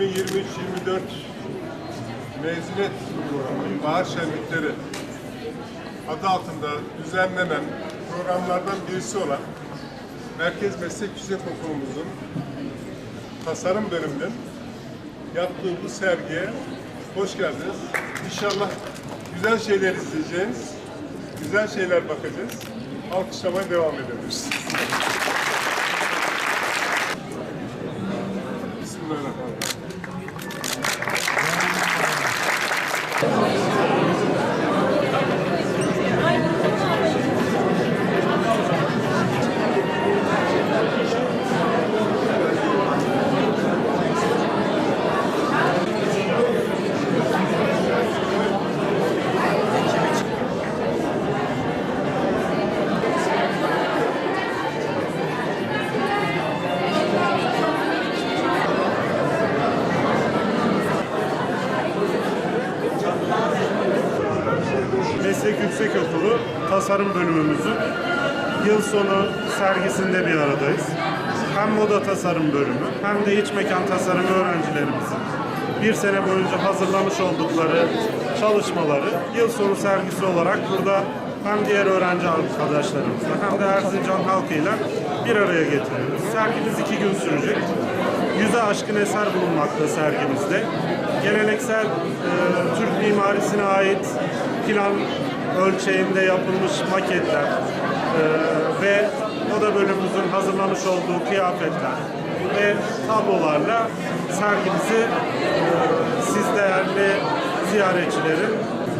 2023-24 mezuniyet programı, bahar şenlikleri adı altında düzenlenen programlardan birisi olan Merkez Meslek Yüksek Okulumuzun tasarım bölümünün yaptığı bu sergiye hoş geldiniz. İnşallah güzel şeyler izleyeceğiz, güzel şeyler bakacağız. Alkışlamaya devam ediyoruz. Bismillahirrahmanirrahim. Meslek Yüksekokulu Tasarım Bölümümüzün yıl sonu sergisinde bir aradayız. Hem moda tasarım bölümü hem de iç mekan tasarımı öğrencilerimizin bir sene boyunca hazırlamış oldukları çalışmaları yıl sonu sergisi olarak burada hem diğer öğrenci arkadaşlarımızla hem de Erzincan halkıyla bir araya getiriyoruz. Sergimiz iki gün sürecek. Yüze aşkın eser bulunmakta sergimizde. Geleneksel e, Türk mimarisine ait plan ölçeğinde yapılmış maketler e, ve moda bölümümüzün hazırlamış olduğu kıyafetler ve tablolarla sergimizi e, siz değerli ziyaretçilerin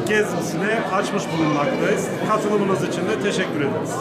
gezisine açmış bulunmaktayız. Katılımınız için de teşekkür ederiz.